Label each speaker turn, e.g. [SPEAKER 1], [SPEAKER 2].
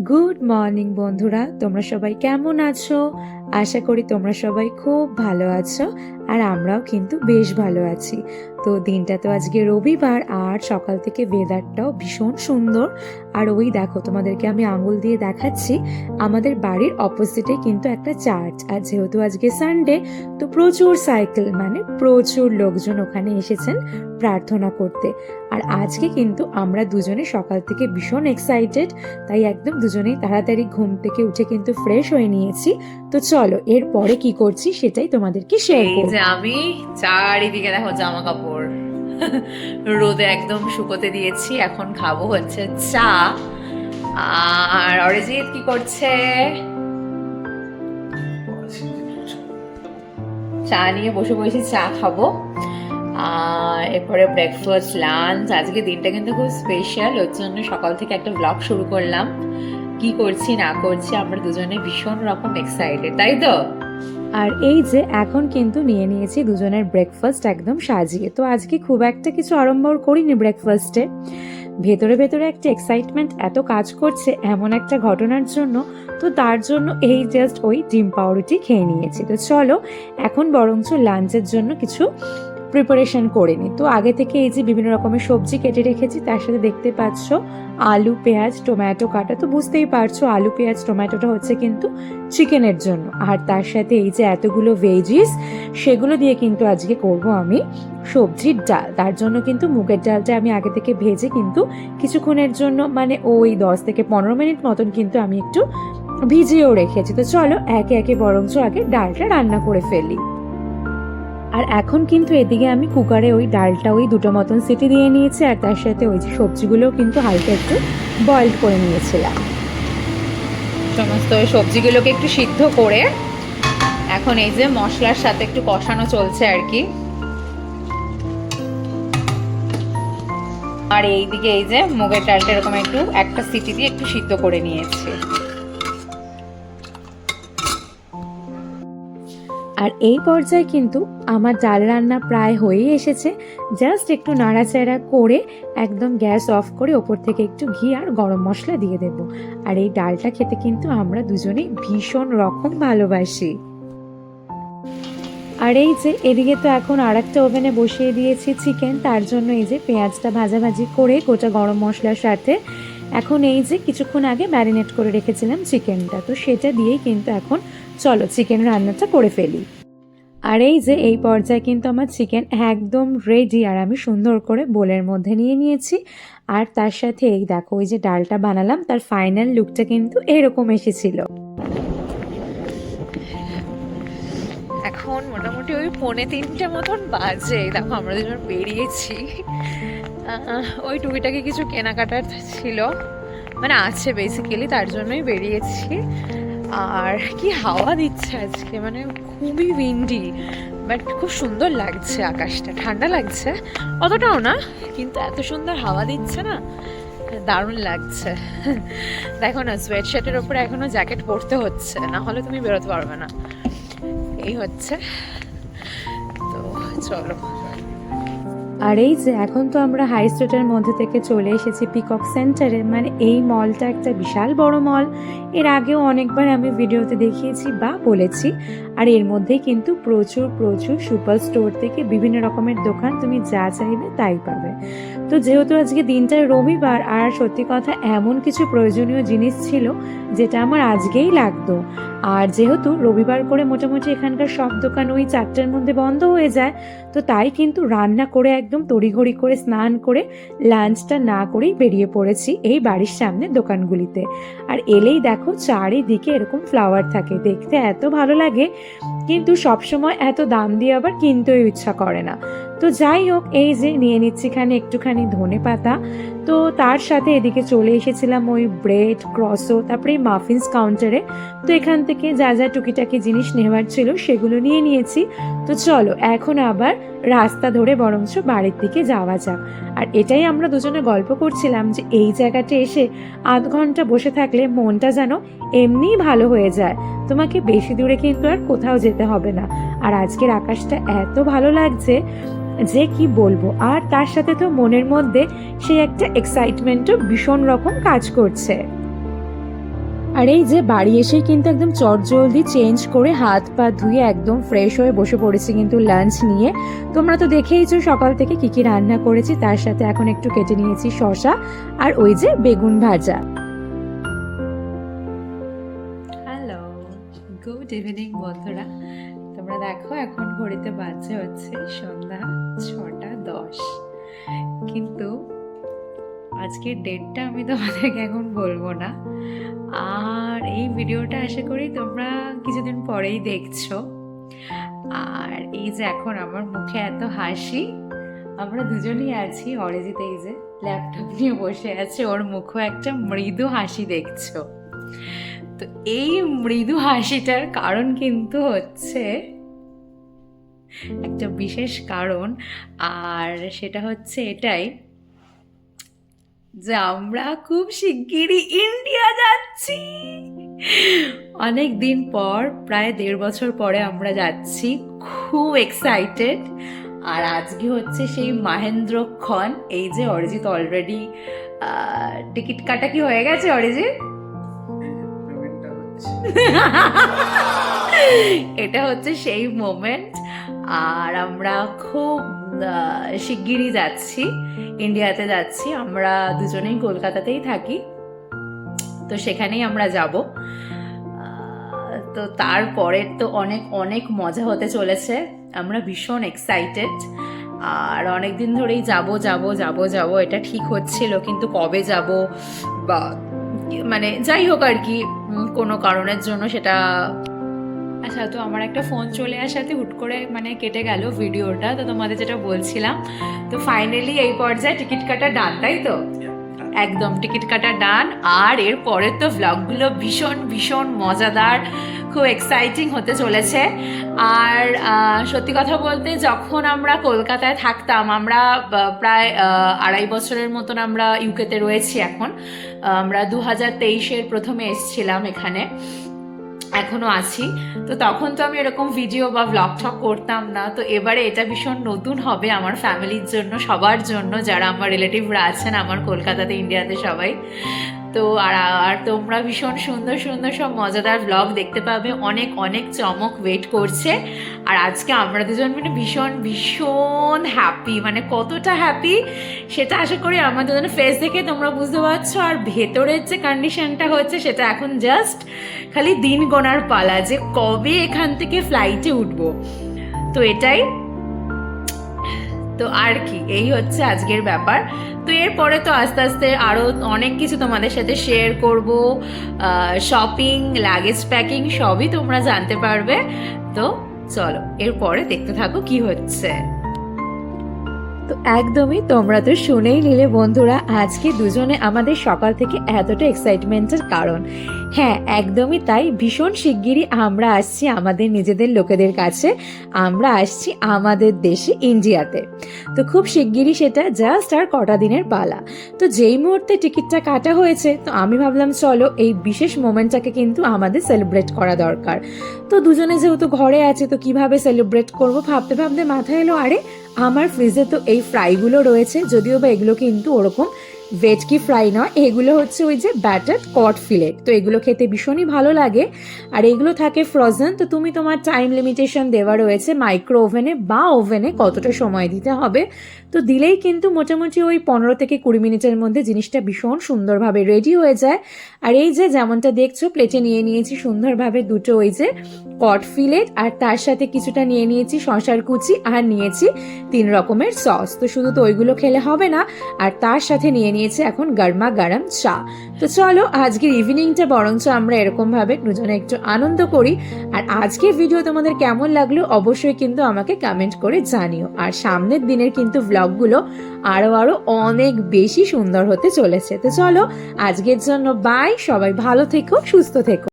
[SPEAKER 1] Good morning বন্ধুরা। তোমরা সবাই কেমন আছো? আশা করি তোমরা সবাই খুব ভালো আছো আর আমরাও কিন্তু বেশ ভালো আছি। তো দিনটা তো আজকে রবিবার আর সকাল থেকে ওয়েদারটাও ভীষণ সুন্দর। আর ওই দেখো, তোমাদেরকে আমি আঙুল দিয়ে দেখাচ্ছি। আমাদের বাড়ির অপোজিটে কিন্তু একটা চার্চ আর যেহেতু আজকে সানডে তো প্রচুর সাইকেল মানে প্রচুর লোকজন ওখানে এসেছেন প্রার্থনা করতে। আর আজকে কিন্তু আমরা দুজনে সকাল থেকে ভীষণ এক্সাইটেড তাই একদম দুজনেই তাড়াতাড়ি ঘুম থেকে উঠে কিন্তু ফ্রেশ হয়ে নিয়েছি। তো চলো এরপরে কি করছি সেটাই তোমাদেরকে শেয়ার করব।
[SPEAKER 2] যে আমি চারিদিকে দেখো জামা কাপড় রোদে একদম শুকোতে দিয়েছি এখন খাব হচ্ছে চা। আর অরিজিৎ কি করছে? চা নিয়ে বসে বসে চা খাব। আর এরপরে ব্রেকফাস্ট লাঞ্চ আজকে দিনটা কিন্তু খুব স্পেশাল ওর জন্য সকাল থেকে একটা ব্লগ শুরু করলাম। কি করছি, না করছি, আমরা দুজনে ভীষণ রকম এক্সাইটেড তাই তো?
[SPEAKER 1] আর এই যে এখন কিন্তু নিয়ে নিয়েছি দুজনের ব্রেকফাস্ট একদম সাজিয়ে। তো আজকে খুব একটা কিছু আড়ম্বর করিনি ব্রেকফাস্টে ভেতরে ভেতরে একটা এক্সাইটমেন্ট এত কাজ করছে এমন একটা ঘটনার জন্য, তো তার জন্য এই জাস্ট ওই ডিম পাউরুটি খেয়ে নিয়েছি। তো চলো, এখন বরঞ্চ লাঞ্চের জন্য কিছু প্রিপারেশন করে নিই তো আগে থেকে এই যে বিভিন্ন রকমের সবজি কেটে রেখেছি, তার সাথে দেখতে পাচ্ছ আলু, পেঁয়াজ, টমেটো কাটা। তো বুঝতেই পারছ আলু, পেঁয়াজ, টমেটোটা হচ্ছে কিন্তু চিকেনের জন্য। আর তার সাথে এই যে এতগুলো ভেজিস সেগুলো দিয়ে কিন্তু আজকে করব আমি সবজির ডাল। তার জন্য কিন্তু মুগের ডালটা আমি আগে থেকে ভেজে কিন্তু কিছুক্ষণের জন্য মানে ওই দশ থেকে পনেরো মিনিট মতন কিন্তু আমি একটু ভিজিয়েও রেখেছি। তো চলো একে একে বরঞ্চ আগে ডালটা রান্না করে ফেলি। আর এখন কিন্তু এদিকে আমি কুকারে ওই ডালটা ওই দুটো মতন সিটি দিয়ে নিয়েছি, আর তার সাথে ওই যে সবজিগুলোও কিন্তু হালকা একটু বয়েলড করে নিয়েছিলাম।
[SPEAKER 2] সমস্ত ওই সবজিগুলোকে একটু সিদ্ধ করে এখন এই যে মশলার সাথে একটু কষানো চলছে আর কি। আর এইদিকে এই যে মুগের ডালটা এরকম একটু একটা সিটি দিয়ে একটু সিদ্ধ করে নিয়েছি।
[SPEAKER 1] আর এই পর্যায়ে কিন্তু আমার ডাল রান্না প্রায় হয়েই এসেছে। জাস্ট একটু নাড়াচাড়া করে একদম গ্যাস অফ করে ওপর থেকে একটু ঘি আর গরম মশলা দিয়ে দেব। আর এই ডালটা খেতে কিন্তু আমরা দুজনেই ভীষণ রকম ভালোবাসি। আর এই যে এদিকে তো এখন আর একটা ওভেনে বসিয়ে দিয়েছি চিকেন, তার জন্য এই যে পেঁয়াজটা ভাজাভাজি করে গোটা গরম মশলার সাথে এখন এই যে কিছুক্ষণ আগে ম্যারিনেট করে রেখেছিলাম চিকেনটা তো সেটা দিয়েই কিন্তু এখন চলো চিকেন রান্নাটা করে ফেলি। আর এই যে এই পর্যায়ে কিন্তু আমার চিকেন একদম রেডি আর আমি সুন্দর করে বোলের মধ্যে নিয়ে নিয়েছি। আর তার সাথে এই দেখো, ওই যে ডালটা বানালাম, তার ফাইনাল লুকটা কিন্তু এরকম এসেছিল।
[SPEAKER 2] এখন মোটামুটি ওই পৌনে তিনটে মতন বাজে, দেখো আমরা দুজন বেরিয়েছি। ওই টুকিটাকে কিছু কেনাকাটার ছিল। মানে আছে বেসিক্যালি তার জন্যই বেরিয়েছি। আর কি হাওয়া দিচ্ছে আজকে মানে খুবই উইন্ডি বাট খুব সুন্দর লাগছে আকাশটা। ঠান্ডা লাগছে, অতটাও না, কিন্তু এত সুন্দর হাওয়া দিচ্ছে না, দারুণ লাগছে। দেখো না সোয়েট শার্টের ওপরে এখনও জ্যাকেট পরতে হচ্ছে, না হলে তুমি বেরোতে পারবে না। এই হচ্ছে। তো চলো।
[SPEAKER 1] আর এই যে এখন তো আমরা হাই স্ট্রিটের মধ্যে থেকে চলে এসেছি পিকক সেন্টারে মানে এই মলটা একটা বিশাল বড় মল এর আগেও অনেকবার আমি ভিডিওতে দেখিয়েছি বা বলেছি। আর এর মধ্যেই কিন্তু প্রচুর প্রচুর সুপার স্টোর থেকে বিভিন্ন রকমের দোকান তুমি যা চাইবে তাই পাবে। তো যেহেতু আজকে দিনটা রবিবার, আর সত্যি কথা এমন কিছু প্রয়োজনীয় জিনিস ছিল যেটা আমার আজকেই লাগতো। আর যেহেতু রবিবার করে মোটামুটি এখানকার সব দোকান ওই চারটের মধ্যে বন্ধ হয়ে যায়, তো তাই কিন্তু রান্না করে একদম তড়িঘড়ি করে স্নান করে লাঞ্চটা না করেই বেরিয়ে পড়েছি এই বাড়ির সামনে দোকানগুলিতে। আর এলেই দেখো চারিদিকে এরকম ফ্লাওয়ার থাকে। দেখতে এত ভালো লাগে, কিন্তু সবসময় এত দাম দিয়ে আবার কিনতেও ইচ্ছা করে না। তো যাই হোক, এই যে নিয়ে নিচ্ছি খানে একটুখানি ধনে পাতা। তো তার সাথে এদিকে চলে এসেছিলাম ওই ব্রেড ক্রসো তারপরে মাফিন্স কাউন্টারে তো এখান থেকে যা যা টুকিটাকি জিনিস নেওয়ার ছিল সেগুলো নিয়ে নিয়েছি। তো চলো, এখন আবার রাস্তা ধরে বরঞ্চ বাড়ির দিকে যাওয়া যাক। আর এটাই আমরা দুজনে গল্প করছিলাম যে এই জায়গাটা এসে আধ ঘণ্টা বসে থাকলে মনটা যেন এমনিই ভালো হয়ে যায়। তোমাকে বেশি দূরে কিন্তু আর কোথাও যেতে হবে না। আর আজকের আকাশটা এত ভালো লাগছে যে কি বলব? আর তার সাথে তো মনের মধ্যে সেই একটা এক্সাইটমেন্টও ভীষণ রকম কাজ করছে। আর এই যে বাড়ি এসে কিন্তু একদম চটজলদি চেঞ্জ করে হাত পা ধুয়ে একদম ফ্রেশ হয়ে বসে পড়েছি কিন্তু লাঞ্চ নিয়ে। তোমরা তো দেখেইছো সকাল থেকে কি কি রান্না করেছি, তার সাথে এখন একটু কেটে নিয়েছি শশা আর ওই যে বেগুন ভাজা। হ্যালো গুড ইভিনিং বন্ধুরা। তোমরা দেখো, এখন ঘড়িতে বাজছে হচ্ছে সন্ধ্যা ছটা দশ। কিন্তু আজকের ডেটটা আমি তোমাদেরকে এখন বলব না। আর এই ভিডিওটা আশা করি তোমরা কিছুদিন পরেই দেখছ। আর এই যে এখন আমার মুখে এত হাসি, আমরা দুজনেই আছি অরিজিৎ এই যে ল্যাপটপ নিয়ে বসে আছে, ওর মুখও একটা মৃদু হাসি দেখছ। তো এই মৃদু হাসিটার কারণ কিন্তু হচ্ছে একটা বিশেষ কারণ। আর সেটা হচ্ছে এটাই যে আমরা খুব শিগগিরই ইন্ডিয়া যাচ্ছি। অনেক দিন পর প্রায় দেড় বছর পরে আমরা যাচ্ছি। খুব এক্সাইটেড আর আজকে হচ্ছে সেই মাহেন্দ্রক্ষণ এই যে অরিজিৎ অলরেডি টিকিট কাটা কি হয়ে গেছে অরিজিৎ? এটা হচ্ছে সেই মোমেন্ট আর আমরা খুব শিগগিরই যাচ্ছি ইন্ডিয়াতে যাচ্ছি। আমরা দুজনেই কলকাতাতেই থাকি। তো সেখানেই আমরা যাব। তো তারপরের তো অনেক অনেক মজা হতে চলেছে। আমরা ভীষণ এক্সাইটেড আর অনেক দিন ধরেই যাব যাব যাব যাব, এটা ঠিক হচ্ছিল। কিন্তু কবে যাব বা মানে যাই হোক আর কি কোনো কারণের জন্য সেটা আচ্ছা তো আমার একটা ফোন চলে আসাতে হুট করে মানে কেটে গেল ভিডিওটা, তো তোমাদের যেটা বলছিলাম, তো ফাইনালি এই পর্যায়ে টিকিট কাটা ডান তাই তো? একদম, টিকিট কাটা ডান আর এর পরের তো ভ্লগগুলো ভীষণ ভীষণ মজাদার, খুব এক্সাইটিং হতে চলেছে। আর সত্যি কথা বলতে যখন আমরা কলকাতায় থাকতাম, আমরা প্রায় আড়াই বছরের মতন আমরা ইউকেতে রয়েছি এখন। আমরা দু হাজার তেইশের প্রথমে এসছিলাম এখানে। এখনও আছি। তো তখন তো আমি এরকম ভিডিও বা ব্লগ ঠক করতাম না। তো এবারে এটা ভীষণ নতুন হবে আমার ফ্যামিলির জন্য, সবার জন্য, যারা আমার রিলেটিভরা আছেন, আমার কলকাতাতে ইন্ডিয়াতে সবাই। তো আর আর তোমরা ভীষণ সুন্দর সুন্দর সব মজাদার ভ্লগ দেখতে পাবে। অনেক অনেক চমক ওয়েট করছে। আর আজকে আমরা দুজন মানে ভীষণ ভীষণ হ্যাপি মানে কতটা হ্যাপি সেটা আশা করি আমার দুজনের ফেস দেখে তোমরা বুঝতে পারছ। আর ভেতরের যে কন্ডিশনটা হচ্ছে সেটা এখন জাস্ট খালি দিন গোনার পালা যে কবে এখান থেকে ফ্লাইটে উঠবো। তো এটাই। তো আর কি, এই হচ্ছে আজকের ব্যাপার। তো এরপরে তো আস্তে আস্তে আরও অনেক কিছু তোমাদের সাথে শেয়ার করব। শপিং লাগেজ প্যাকিং সবই তোমরা জানতে পারবে। তো চলো, এরপরে দেখতে থাকো কি হচ্ছে। তো একদমই তোমরা তো শুনেই নিলে বন্ধুরা, আজকে দুজনে আমাদের সকাল থেকে এতটা এক্সাইটমেন্টের কারণ। হ্যাঁ একদমই তাই, ভীষণ শিগগিরই আমরা আসছি আমাদের নিজেদের লোকেদের কাছে, আমরা আসছি আমাদের দেশে, ইন্ডিয়াতে। তো খুব শিগগিরই সেটা জাস্ট আর কটা দিনের পালা। তো যেই মুহূর্তে টিকিটটা কাটা হয়েছে, তো আমি ভাবলাম চলো এই বিশেষ মোমেন্টটাকে কিন্তু আমাদের সেলিব্রেট করা দরকার। তো দুজনে যেহেতু ঘরে আছে, তো কীভাবে সেলিব্রেট করব ভাবতে ভাবতে মাথায় এলো, আরে আমার ফ্রিজে তো এই ফ্রাইগুলো রয়েছে যদিও বা এগুলো কিন্তু ওরকম ভেটকি ফ্রাই নয় এগুলো হচ্ছে ওই যে ব্যাটার কট ফিলেট তো এগুলো খেতে ভীষণই ভালো লাগে। আর এগুলো থাকে ফ্রোজেন তো তুমি তোমার টাইম লিমিটেশন দেওয়া রয়েছে মাইক্রো ওভেনে বা ওভেনে কতটা সময় দিতে হবে। তো দিলেই কিন্তু মোটামুটি ওই পনেরো থেকে কুড়ি মিনিটের মধ্যে জিনিসটা ভীষণ সুন্দরভাবে রেডি হয়ে যায়। আর এই যে যেমনটা দেখছ প্লেটে নিয়ে নিয়েছি সুন্দরভাবে দুটো ওই যে কট ফিলেট আর তার সাথে কিছুটা নিয়ে নিয়েছি শশার কুচি, আর নিয়েছি তিন রকমের সস তো শুধু তো ওইগুলো খেলে হবে না, আর তার সাথে নিয়ে নিয়েছি এখন গরমা গরম চা। তো চলো আজকের ইভিনিংটা বরঞ্চ আমরা এরকমভাবে দুজনে একটু আনন্দ করি। আর আজকের ভিডিও তোমাদের কেমন লাগল অবশ্যই কিন্তু আমাকে কমেন্ট করে জানিও। আর সামনের দিনের কিন্তু ব্লগগুলো আরও আরও অনেক বেশি সুন্দর হতে চলেছে। তো চলো আজকের জন্য বাই সবাই ভালো থেকো, সুস্থ থেকো।